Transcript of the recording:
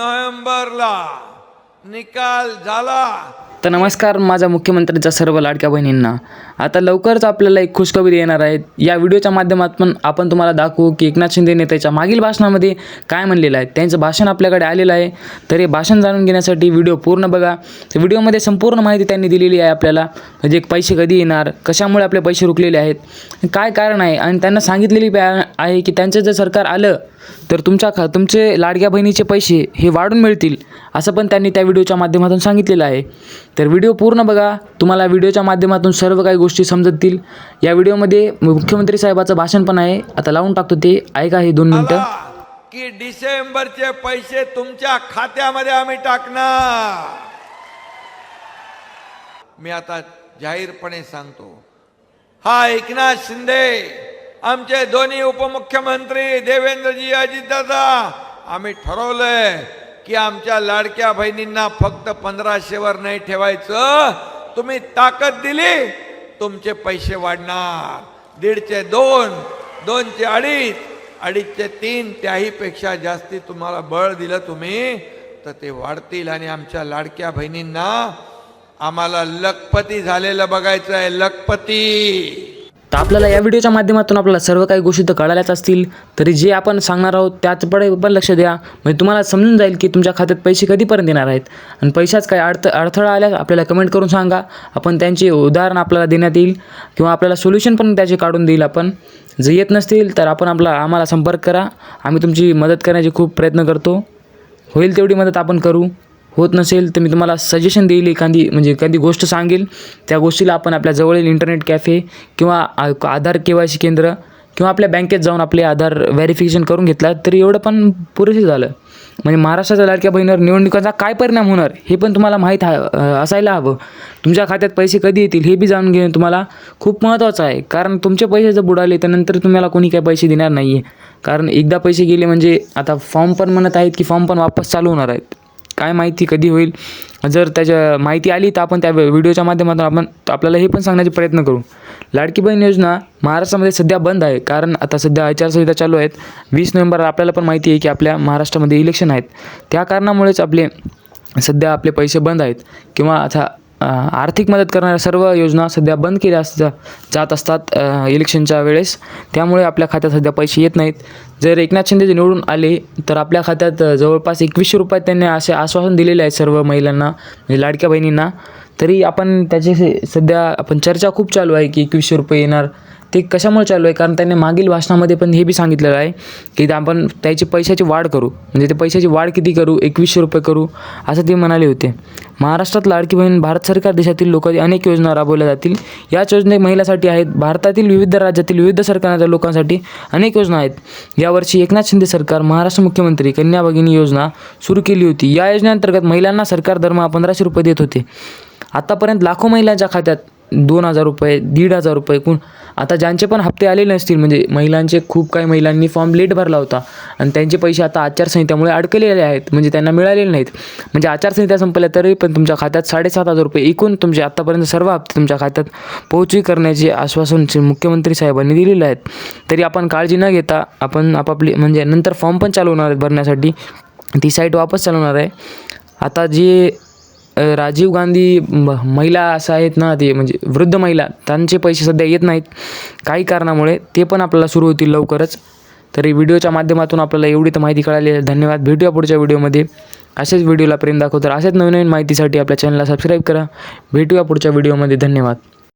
नोव्हेंबरला निकाल झाला. तर नमस्कार माझ्या मुख्यमंत्र्यांच्या सर्व लाडक्या बहिणींना. आता लवकरच आपल्याला एक खुशखबरी येणार आहे. या व्हिडिओच्या माध्यमातून आपण तुम्हाला दाखवू की एकनाथ शिंदे नेत्याच्या मागील भाषणामध्ये काय म्हणलेलं आहे. त्यांचं भाषण आपल्याकडे आलेलं आहे. तर हे भाषण जाणून घेण्यासाठी व्हिडिओ पूर्ण बघा. तर व्हिडिओमध्ये संपूर्ण माहिती त्यांनी दिलेली आहे आपल्याला. म्हणजे पैसे कधी येणार कशामुळे आपले पैसे रुकलेले आहेत काय कारण आहे? आणि त्यांना सांगितलेली आहे की त्यांचं जर सरकार आलं तर तुमच्या खा तुमचे लाडक्या बहिणीचे पैसे हे वाढून मिळतील असं पण त्यांनी त्या व्हिडिओच्या माध्यमातून सांगितलेलं आहे. तर व्हिडिओ पूर्ण बघा. तुम्हाला व्हिडिओच्या माध्यमातून सर्व काही गोष्टी समजतील. या व्हिडिओमध्ये मुख्यमंत्री साहेबाचं भाषण पण आहे. आता लावून टाकतो ते. ऐका हे दोन मिनटं. की डिसेंबरचे पैसे तुमच्या खात्यामध्ये आम्ही टाकणार. मी आता जाहीरपणे सांगतो. हा एकनाथ शिंदे आमचे दोन्ही उपमुख्यमंत्री देवेंद्रजी अजितदादा आम्ही ठरवलंय की आमच्या लाडक्या बहिणींना फक्त पंधराशेवर नाही ठेवायचं. तुम्ही ताकद दिली तुमचे पैसे वाढणार. दीडचे दोन दोनचे अडीच अडीचचे तीन त्याहीपेक्षा जास्ती तुम्हाला बळ दिलं तुम्ही तर ते वाढतील. आणि आमच्या लाडक्या बहिणींना आम्हाला लखपती झालेलं बघायचं आहे लखपती. तर आपल्याला या व्हिडिओच्या माध्यमातून आपल्याला सर्व काही गोष्टी तर कळाल्याच असतील. तरी जे आपण सांगणार आहोत त्याचकडे पण लक्ष द्या. म्हणजे तुम्हाला समजून जाईल की तुमच्या खात्यात पैसे कधीपर्यंत येणार आहेत. आणि पैशाच काय अडथ अडथळा आल्यास आपल्याला कमेंट करून सांगा. आपण त्यांचे उदाहरण आपल्याला देण्यात येईल किंवा आपल्याला सोल्युशन पण त्याचे काढून देईल आपण. जर येत नसतील तर आपण आपला आम्हाला संपर्क करा. आम्ही तुमची मदत करण्याचे खूप प्रयत्न करतो. होईल तेवढी मदत आपण करू. होत नसेल तर मी तुम्हाला सजेशन देईल एखादी म्हणजे एखादी गोष्ट सांगेल. त्या गोष्टीला आपण आपल्या जवळील इंटरनेट कॅफे किंवा आधार के वाय सी केंद्र किंवा आपल्या बँकेत जाऊन आपले आधार व्हेरिफिकेशन करून घेतला तरी एवढं पण पुरेसे झालं. म्हणजे महाराष्ट्राच्या लाडक्या बहिणीवर निवडणुकांचा काय परिणाम होणार हे पण तुम्हाला माहीत हा असायला हवं. तुमच्या खात्यात पैसे कधी येतील हे बी जाणून घेणं तुम्हाला खूप महत्त्वाचं आहे. कारण तुमचे पैसे जर बुडाले तर नंतर तुम्हाला कोणी काय पैसे देणार नाही आहे कारण एकदा पैसे गेले म्हणजे आता फॉर्म पण म्हणत आहेत की फॉर्म पण वापस चालू होणार आहेत. काय माहिती कधी होईल. जर त्याच्या माहिती आली तर आपण त्या व्हिडिओच्या माध्यमातून आपण आपल्याला हे पण सांगण्याचा प्रयत्न करू. लाडकी बहीण योजना महाराष्ट्रामध्ये सध्या बंद आहे. कारण आता सध्या आचारसंहिता चालू आहेत. वीस नोव्हेंबर आपल्याला पण माहिती आहे की आपल्या महाराष्ट्रामध्ये इलेक्शन आहेत. त्या कारणामुळेच आपले सध्या आपले पैसे बंद आहेत. किंवा आता आर्थिक मदत करणाऱ्या सर्व योजना सध्या बंद केल्या अस जात असतात इलेक्शनच्या वेळेस. त्यामुळे आपल्या खात्यात सध्या पैसे येत नाहीत. जर एकनाथ शिंदे जे निवडून आले तर आपल्या खात्यात जवळपास एकवीसशे रुपये त्यांनी असे आश्वासन दिलेले आहे सर्व महिलांना म्हणजे लाडक्या बहिणींना. तरी आपण त्याची सध्या आपण चर्चा खूप चालू आहे की एकवीसशे रुपये येणार ते कशामुळे चालू आहे? कारण त्यांनी मागील भाषणामध्ये पण हे बी सांगितलेलं आहे की आपण त्याची पैशाची वाढ करू. म्हणजे ते पैशाची वाढ किती करू? एकवीसशे रुपये करू असं ते म्हणाले होते. महाराष्ट्रात लाडकी बहीण भारत सरकार देशातील लोकांची अनेक योजना राबवल्या जातील. याच योजने महिलासाठी आहेत. भारतातील विविध राज्यातील विविध सरकारच्या लोकांसाठी अनेक योजना आहेत. यावर्षी एकनाथ शिंदे सरकार महाराष्ट्र मुख्यमंत्री कन्या भगिनी योजना सुरू केली होती. या योजनेअंतर्गत महिलांना सरकार दरमहा पंधराशे रुपये देत होते. आतापर्यंत लाखो महिलांच्या खात्यात दोन हजार रुपये दीड हजार रुपये कोण आता ज्यांचे पण हप्ते आलेले नसतील म्हणजे महिलांचे खूप काही महिलांनी फॉर्म लेट भरला होता. आणि त्यांचे पैसे आता आचारसंहितेमुळे अडकलेले आहेत म्हणजे त्यांना मिळालेले नाहीत. म्हणजे आचारसंहिता संपल्या तरी पण तुमच्या खात्यात साडेसात हजार रुपये एकूण तुमचे आत्तापर्यंत सर्व हप्ते तुमच्या खात्यात पोहोचवी करण्याचे आश्वासन मुख्यमंत्री साहेबांनी दिलेले आहेत. तरी आपण काळजी न घेता आपण आपापली म्हणजे नंतर फॉर्म पण चालवणार आहेत भरण्यासाठी. ती साईट वापस चालवणार आहे. आता जे राजीव गांधी म- महिला असं आहेत ना ते म्हणजे वृद्ध महिला त्यांचे पैसे सध्या येत नाहीत. काही कारणामुळे ते पण आपल्याला सुरू होतील लवकरच. तरी व्हिडिओच्या माध्यमातून आपल्याला एवढी तर माहिती कळाली आहे. धन्यवाद. भेटूया पुढच्या व्हिडिओमध्ये. असेच व्हिडिओला प्रेम दाखव तर असेच नवीन नवीन माहितीसाठी आपल्या चॅनलला सबस्क्राईब करा. भेटूया पुढच्या व्हिडिओमध्ये. धन्यवाद.